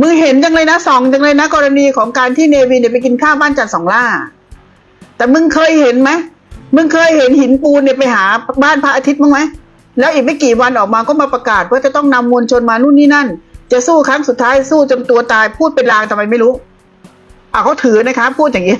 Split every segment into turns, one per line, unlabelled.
มือเห็นจังเลยนะสองจังเลยนะ กรณีของการที่เนวินเนี่ยไปกินข้าวบ้านจันสองล่า แต่มึงเคยเห็นไหมมึงเคยเห็นหินปูนเนี่ยไปหาบ้านพระอาทิตย์มั้งไหมแล้วอีกไม่กี่วันออกมาก็มาประกาศว่าจะต้องนำมวลชนมานู่นนี่นั่น จะสู้ครั้งสุดท้ายสู้จนตัวตายพูดเป็นลางทำไมไม่รู้อะเขาถือนะคะ พูดอย่างนี้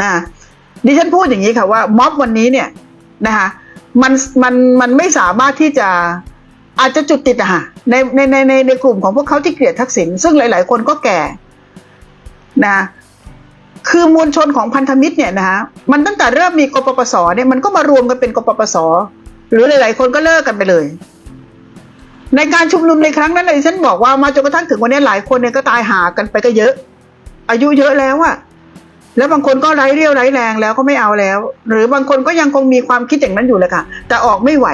นะดิฉันพูดอย่างนี้ค่ะว่าม็อบวันนี้เนี่ยนะคะมันมันมันไม่สามารถที่จะ อาจจะจุดติดอะค่ะในในในในในกลุ่มของพวกเขาที่เกลียดทักษิณซึ่งหลาย ๆ คนก็แก่นะคือมวลชนของพันธมิตรเนี่ยนะคะมันตั้งแต่เริ่มมีกปปสเนี่ยมันก็มารวมกันเป็นกปปสหรือหลาย ๆ คนก็เลิกกันไปเลย ในการชุมนุมในครั้งนั้นเลยฉันบอกว่ามาจนกระทั่งถึงวันนี้หลายคนเนี่ยก็ตายหากันไปก็เยอะ อายุเยอะแล้วอะแล้วบางคนก็ไร้เรี่ยวไร้แรงแล้วก็ไม่เอาแล้ว หรือบางคนก็ยังคงมีความคิดอย่างนั้นอยู่เลยค่ะ แต่ออกไม่ไหว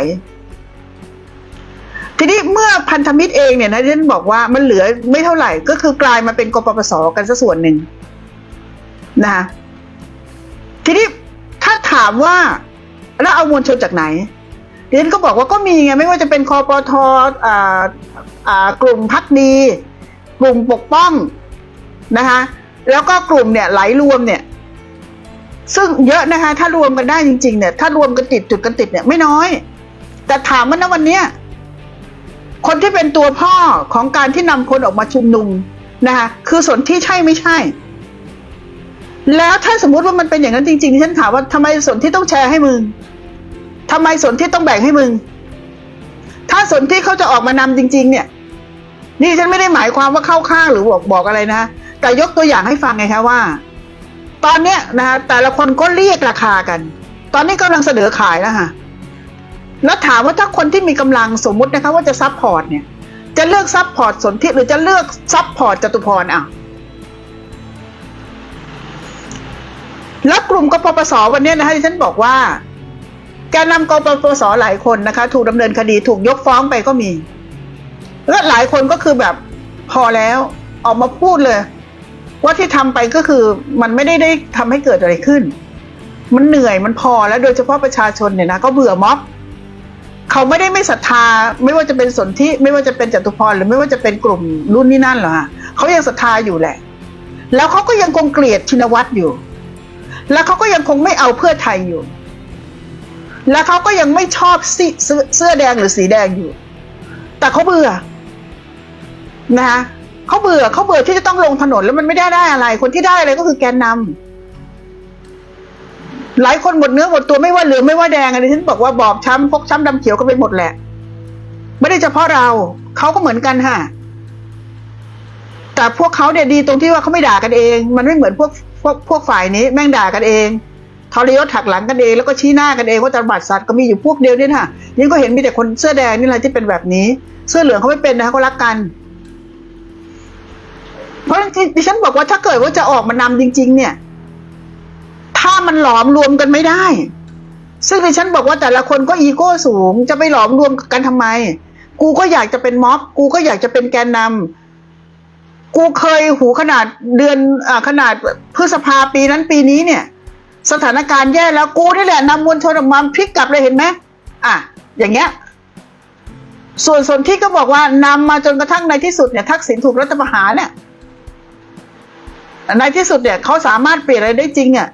ทีนี้เมื่อพันธมิตรเองเนี่ยนะฉันบอกว่ามันเหลือไม่เท่าไหร่ ก็คือกลายมาเป็นกปปสกันซะส่วนหนึ่งนะคะทีนี้ถ้าถามว่าแล้วเอามวลชนจากไหนเรียนก็บอกว่าก็มีไงไม่ว่าจะเป็นคอปทออกลุ่มพักดีกลุ่มปกป้องนะคะแล้วก็กลุ่มเนี่ยไหลรวมเนี่ย ซึ่งเยอะนะคะ ถ้ารวมกันได้จริง ๆ เนี่ย ถ้ารวมกันติดจุดกันติดเนี่ยไม่น้อย แต่ถามว่าณวันเนี้ย คนที่เป็นตัวพ่อของการที่นำคนออกมาชุมนุมนะคะคือสนที่ใช่ไม่ใช่ แล้วถ้าสมมุติว่ามันเป็นอย่างนั้นจริงๆฉันถามว่าทำไมสนที่ต้องแชร์ให้มึงทำไมสนที่ต้องแบ่งให้มึง ถ้าสนที่เขาจะออกมานำจริง ๆ เนี่ย นี่ฉันไม่ได้หมายความว่าเข้าข้างหรือบอกบอกอะไรนะแต่ยกตัวอย่างให้ฟังไงคะว่า ตอนเนี้ยนะคะแต่ละคนก็เรียกราคากัน ตอนนี้กำลังเสนอขายแล้วค่ะ แล้วถามว่าถ้าคนที่มีกำลังสมมุตินะคะว่าจะซับพอร์ตเนี่ย จะเลือกซับพอร์ตสนธิหรือจะเลือกซับพอร์ตจตุพรอะแล้วกลุ่มกปปสวันเนี้ยนะคะที่ฉันบอกว่าแกนนำกปปสหลายคนนะคะ ถูกดำเนินคดีถูกยกฟ้องไปก็มี และหลายคนก็คือแบบพอแล้วออกมาพูดเลย ว่าที่ทำไปก็คือมันไม่ได้ได้ทำให้เกิดอะไรขึ้น มันเหนื่อยมันพอแล้วโดยเฉพาะประชาชนเนี่ยนะก็เบื่อม็อบ เขาไม่ได้ไม่ศรัทธา ไม่ว่าจะเป็นสนธิไม่ว่าจะเป็นจตุพรหรือไม่ว่าจะเป็นกลุ่มรุ่นนี้นั่นหรอกฮะเขายังศรัทธาอยู่แหละ แล้วเขาก็ยังคงเกลียดชินวัตรอยู่ แล้วเขาก็ยังคงไม่เอาเพื่อไทยอยู่ แล้วเขาก็ยังไม่ชอบสิเสื้อเสื้อแดงหรือสีแดงอยู่ แต่เขาเบื่อนะคะเขาเบื่อเขาเบื่อที่จะต้องลงถนนแล้วมันไม่ได้ได้อะไร คนที่ได้อะไรก็คือแกนนำ หลายคนหมดเนื้อหมดตัวไม่ว่าเหลืองไม่ว่าแดงอันนี้ฉันบอกว่าบอบช้ำพกช้ำดำเขียวก็ไปหมดแหละ ไม่ได้เฉพาะเราเขาก็เหมือนกันค่ะแต่พวกเขาเนี่ยดีตรงที่ว่าเขาไม่ด่ากันเอง มันไม่เหมือนพวกพวกพวกฝ่ายนี้แม่งด่ากันเองทรยศถักหลังกันเองแล้วก็ชี้หน้ากันเองว่าตบัดสัตว์ก็มีอยู่พวกเดียวนี่ค่ะนี่ก็เห็นมีแต่คนเสื้อแดงนี่แหละที่เป็นแบบนี้ เสื้อเหลืองเขาไม่เป็นนะคะเขารักกัน เพราะที่ดิฉันบอกว่าถ้าเกิดว่าจะออกมานำจริง ๆ เนี่ย ถ้ามันหลอมรวมกันไม่ได้ ซึ่งดิฉันบอกว่าแต่ละคนก็อีโก้สูง จะไปหลอมรวมกันทำไม กูก็อยากจะเป็นม็อบ กูก็อยากจะเป็นแกนนำกูเคยหูขนาดเดือนอ่าขนาดพฤษภาปีนั้นปีนี้เนี่ย สถานการณ์แย่แล้วกูนี่แหละนำมวลชนออกมาพลิกกลับเลยเห็นไหมอะ อย่างเงี้ยส่วนส่วนที่ก็บอกว่านำมาจนกระทั่งในที่สุดเนี่ยทักษิณถูกรัฐประหารเนี่ยในที่สุดเนี่ยเขาสามารถเปลี่ยนอะไรได้จริงอะ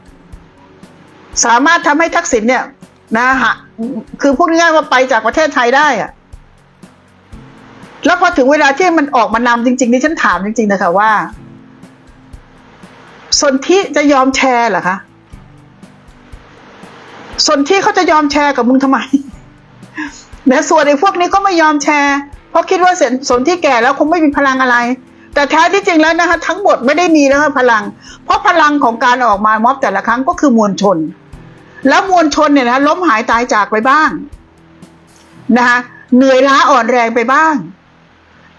สามารถทำให้ทักษิณเนี่ย นะฮะคือพูดง่ายว่าไปจากประเทศไทยได้อะแล้วพอถึงเวลาที่มันออกมานำจริงๆนี่ฉันถามจริง ๆ นะคะว่าสนที่จะยอมแชร์เหรอคะสนที่เขาจะยอมแชร์กับมึงทำไมนะส่วนไอ้พวกนี้ก็ไม่ยอมแชร์ เพราะคิดว่าสนสนที่แก่แล้วคงไม่มีพลังอะไร แต่แท้ที่จริงแล้วนะคะ ทั้งหมดไม่ได้มีนะคะพลัง เพราะพลังของการออกมาม็อบแต่ละครั้งก็คือมวลชน แล้วมวลชนเนี่ยนะล้มหายตายจากไปบ้างนะคะเหนื่อยล้าอ่อนแรงไปบ้าง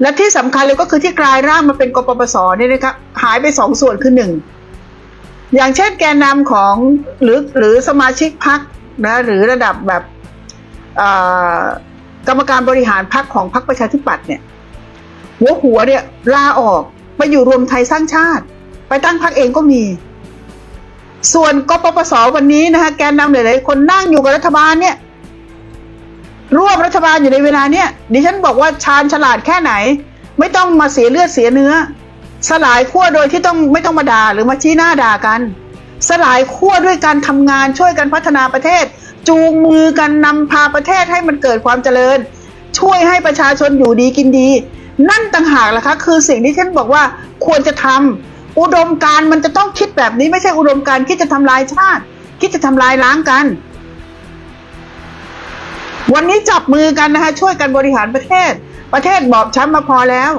และที่สำคัญเลยก็คือที่กลายร่างมาเป็นกปปสเนี่ยนะคะหายไปสองส่วนคือหนึ่งอย่างเช่นแกนนำของหรือหรือสมาชิกพักนะหรือระดับแบบกรรมการบริหารพักของพักประชาธิปัตย์เนี่ยหัวหัวเนี่ยลาออกไปอยู่รวมไทยสร้างชาติ ไปตั้งพักเองก็มี ส่วนกปปสวันนี้นะคะแกนนำหลายๆคนนั่งอยู่กับรัฐบาลเนี่ยร่วมรัฐบาลอยู่ในเวลาเนี้ยดิฉันบอกว่าชาญฉลาดแค่ไหน ไม่ต้องมาเสียเลือดเสียเนื้อ สลายขั้วโดยที่ต้องไม่ต้องมาด่าหรือมาชี้หน้าด่ากัน สลายขั้วด้วยการทำงานช่วยกันพัฒนาประเทศ จูงมือกันนำพาประเทศให้มันเกิดความเจริญ ช่วยให้ประชาชนอยู่ดีกินดี นั่นต่างหากล่ะคะคือสิ่งที่ฉันบอกว่าควรจะทำ อุดมการมันจะต้องคิดแบบนี้ไม่ใช่อุดมการคิดจะทำลายชาติ คิดจะทำลายล้างกัน วันนี้จับมือกันนะคะช่วยกันบริหารประเทศ ประเทศบอบช้ำมาพอแล้ว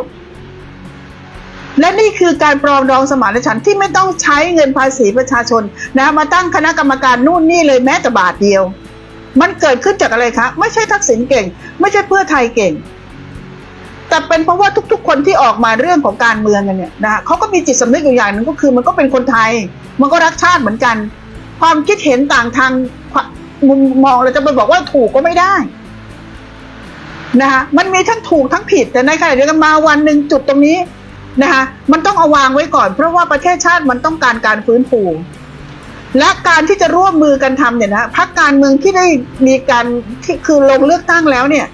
และนี่คือการปรองดองสมานฉันท์ที่ไม่ต้องใช้เงินภาษีประชาชนนะมาตั้งคณะกรรมการนู่นนี่เลยแม้แต่บาทเดียว มันเกิดขึ้นจากอะไรคะ ไม่ใช่ทักษิณเก่ง ไม่ใช่เพื่อไทยเก่ง แต่เป็นเพราะว่าทุก ๆ คนที่ออกมาเรื่องของการเมืองกันเนี่ยนะเขาก็มีจิตสำนึกอยู่อย่างหนึ่งก็คือ มันก็เป็นคนไทย มันก็รักชาติเหมือนกัน ความคิดเห็นต่างทางมุมมองเราจะไปบอกว่าถูกก็ไม่ได้นะคะมันมีทั้งถูกทั้งผิดแต่ในขณะเดียวกันมาวันหนึ่งจุดตรงนี้นะคะมันต้องเอาวางไว้ก่อน เพราะว่าประเทศชาติมันต้องการการฟื้นฟูและการที่จะร่วมมือกันทำเนี่ยนะพรรคการเมืองที่ได้มีการที่คือลงเลือกตั้งแล้วเนี่ย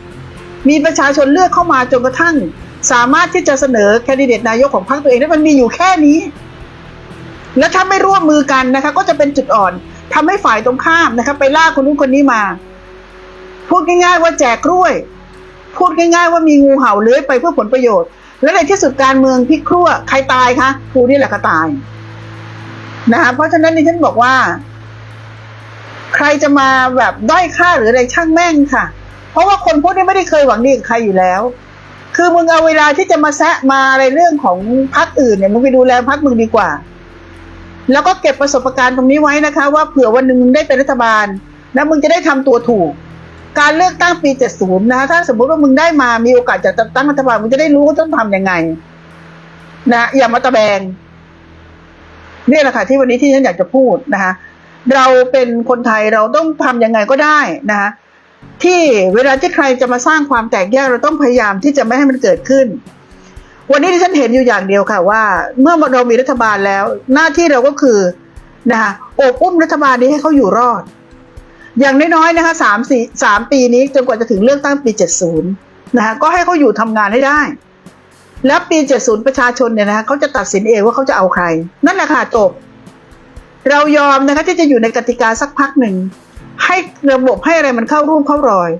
มีประชาชนเลือกเข้ามาจนกระทั่ง สามารถที่จะเสนอแคนดิเดตนายกของพรรคตัวเองได้มันมีอยู่แค่นี้ และถ้าไม่ร่วมมือกันนะคะ ก็จะเป็นจุดอ่อนทำให้ฝ่ายตรงข้ามนะคะไปล่าคนนู้นคนนี้มา พูดง่าย ๆ ว่าแจกกล้วย พูดง่าย ๆ ว่ามีงูเห่าเลื้อยไปเพื่อผลประโยชน์ และในที่สุดการเมืองพิกครั่วใครตายคะครูนี่แหละก็ตายนะคะเพราะฉะนั้นนี่ฉันบอกว่า ใครจะมาแบบด้อยค่าหรืออะไรช่างแม่งค่ะ เพราะว่าคนพวกนี้ไม่ได้เคยหวังดีกับใครอยู่แล้ว คือมึงเอาเวลาที่จะมาแซะมาอะไรเรื่องของพรรคอื่นเนี่ยมึงไปดูแลพรรคมึงดีกว่า แล้วก็เก็บประสบการณ์ตรงนี้ไว้นะคะ ว่าเผื่อวันหนึ่งมึงได้เป็นรัฐบาล แล้วมึงจะได้ทำตัวถูก การเลือกตั้งปี 70 นะคะถ้าสมมติว่ามึงได้มามีโอกาสจะตั้งรัฐบาลมึงจะได้รู้ว่าต้องทำยังไง นะอย่ามาตะแบงนี่แหละค่ะที่วันนี้ที่ฉันอยากจะพูดนะคะ เราเป็นคนไทยเราต้องทำยังไงก็ได้นะคะ ที่เวลาที่ใครจะมาสร้างความแตกแยกเราต้องพยายามที่จะไม่ให้มันเกิดขึ้น วันนี้ที่ฉันเห็นอยู่อย่างเดียวค่ะว่า เมื่อเรามีรัฐบาลแล้ว หน้าที่เราก็คือนะคะอบอุ้มรัฐบาลนี้ให้เขาอยู่รอด อย่างน้อยๆนะคะสามสี่สามปีนี้จนกว่าจะถึงเลือกตั้งปีเจ็ดศูนย์นะคะก็ให้เขาอยู่ทำงานให้ได้ แล้วปี70ประชาชนเนี่ยนะคะเขาจะตัดสินเองว่าเขาจะเอาใคร นั่นแหละค่ะจบเรายอมนะคะที่จะอยู่ในกติกาสักพักหนึ่ง ให้ระบบให้อะไรมันเข้าร่วมเข้ารอย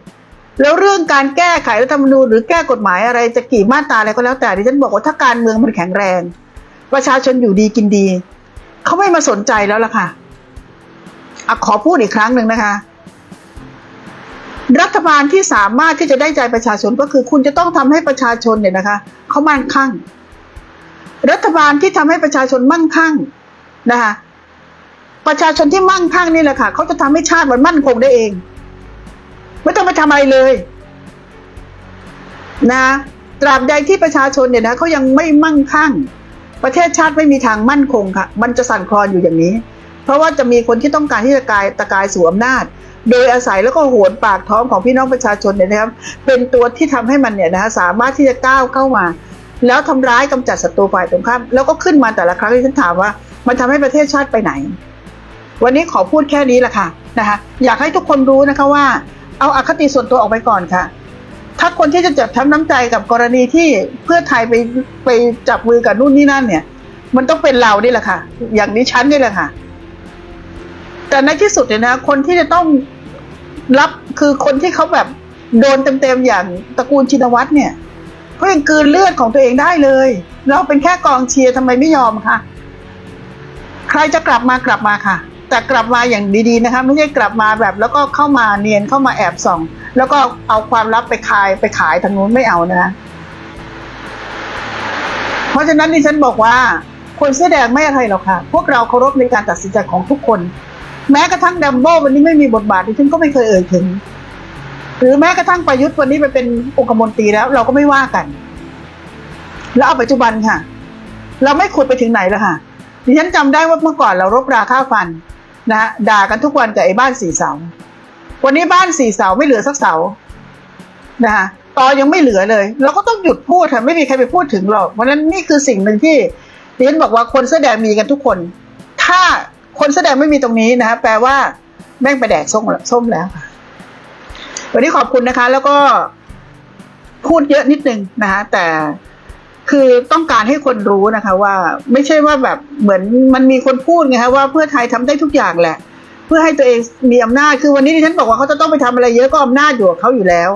แล้วเรื่องการแก้ไขรัฐธรรมนูญหรือแก้กฎหมายอะไรจะกี่มาตราอะไรก็แล้วแต่ดิฉันบอกว่าถ้าการเมืองมันแข็งแรง ประชาชนอยู่ดีกินดีเขาไม่มาสนใจแล้วล่ะค่ะอะขอพูดอีกครั้งหนึ่งนะคะ รัฐบาลที่สามารถที่จะได้ใจประชาชนก็คือ คุณจะต้องทำให้ประชาชนเนี่ยนะคะเขามั่นคั่ง รัฐบาลที่ทำให้ประชาชนมั่งคั่งนะคะ ประชาชนที่มั่งคั่งนี่แหละค่ะเขาจะทำให้ชาติมันมั่นคงได้เอง ไม่ต้องไปทำอะไรเลย นะตราบใดที่ประชาชนเนี่ยนะเขายังไม่มั่งคั่ง ประเทศชาติไม่มีทางมั่นคงค่ะ มันจะสั่นคลอนอยู่อย่างนี้ เพราะว่าจะมีคนที่ต้องการที่จะกายตะกายสู่อำนาจ โดยอาศัยแล้วก็โหนปากท้องของพี่น้องประชาชนเนี่ยนะครับ เป็นตัวที่ทำให้มันเนี่ยนะสามารถที่จะก้าวเข้ามา แล้วทำร้ายกำจัดศัตรูฝ่ายตรงข้ามแล้วก็ขึ้นมาแต่ละครั้งที่ฉันถามว่า มันทำให้ประเทศชาติไปไหน วันนี้ขอพูดแค่นี้แหละค่ะนะคะ อยากให้ทุกคนรู้นะคะว่า เอาอาคติส่วนตัวออกไปก่อนค่ะ ถ้าคนที่จะจับช้ำน้ำใจกับกรณีที่เพื่อไทยไปไปจับมือกับนู่นนี่นั่นเนี่ย มันต้องเป็นเรานี่แหละค่ะ อย่างนี้ฉันนี่แหละค่ะ แต่ในที่สุดเนี่ยนะ คนที่จะต้องรับคือคนที่เขาแบบโดนเต็มๆอย่างตระกูลชินวัตรเนี่ยเขายังกืนเลือดของตัวเองได้เลย เราเป็นแค่กองเชียร์ทำไมไม่ยอมคะใครจะกลับมากลับมาค่ะ แต่กลับมาอย่างดีๆนะคะไม่ใช่กลับมาแบบแล้วก็เข้ามาเนียนเข้ามาแอบส่อง แล้วก็เอาความลับไปขายไปขายทางนู้นไม่เอานะคะเพราะฉะนั้นดิฉันบอกว่า คนเสื้อแดงไม่อะไรหรอกค่ะ พวกเราเคารพในการตัดสินใจของทุกคน แม้กระทั่งดัมโบ้วันนี้ไม่มีบทบาทดิฉันก็ไม่เคยเอ่ยถึง หรือแม้กระทั่งประยุทธ์วันนี้ไปเป็นองคมนตรีแล้ว เราก็ไม่ว่ากัน แล้วเอาปัจจุบันค่ะ เราไม่ขุดไปถึงไหนแล้วค่ะดิฉันจำได้ว่าเมื่อก่อนเรารบราค่าฟัน นะฮะด่ากันทุกวันกับไอ้บ้านสี่เสา วันนี้บ้านสี่เสาไม่เหลือสักเสานะคะตอยังไม่เหลือเลย เราก็ต้องหยุดพูดค่ะไม่มีใครไปพูดถึงหรอกเพราะนั้นนี่คือสิ่งหนึ่งที่ดิฉันบอกว่าคนเสื้อแดงมีกันทุกคน ถ้าคนเสื้อแดงไม่มีตรงนี้นะคะแปลว่าแม่งไปแดกส้มส้มแล้ววันนี้ขอบคุณนะคะ แล้วก็พูดเยอะนิดนึงนะคะแต่ คือต้องการให้คนรู้นะคะว่าไม่ใช่ว่าแบบเหมือนมันมีคนพูดไงคะว่าเพื่อไทยทำได้ทุกอย่างแหละ เพื่อให้ตัวเองมีอำนาจคือวันนี้ที่ฉันบอกว่าเขาจะต้องไปทำอะไรเยอะก็อำนาจอยู่กับเขาอยู่แล้ว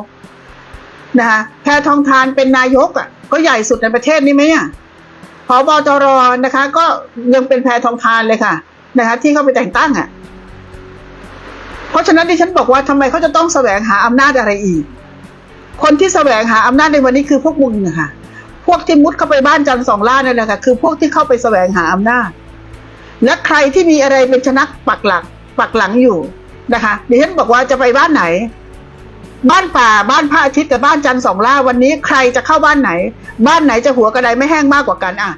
นะคะแพทองทานเป็นนายกอะก็ใหญ่สุดในประเทศนี้ไหมอะพบตรนะคะ ก็ยังเป็นแพทองทานเลยค่ะนะคะที่เขาไปแต่งตั้งอะเพราะฉะนั้นที่ฉันบอกว่าทำไมเขาจะต้องแสวงหาอำนาจอะไรอีก คนที่แสวงหาอำนาจในวันนี้คือพวกมึงนะคะ พวกที่มุดเข้าไปบ้านจันทร์สองล่านั่นแหละค่ะคือพวกที่เข้าไปแสวงหาอำนาจและใครที่มีอะไรเป็นชนักปักหลักปักหลังอยู่นะคะดิฉันบอกว่าจะไปบ้านไหน บ้านป่าบ้านพระอาทิตย์กับบ้านจันทร์สองล่าวันนี้ใครจะเข้าบ้านไหน บ้านไหนจะหัวกระไดไม่แห้งมากกว่ากันอะ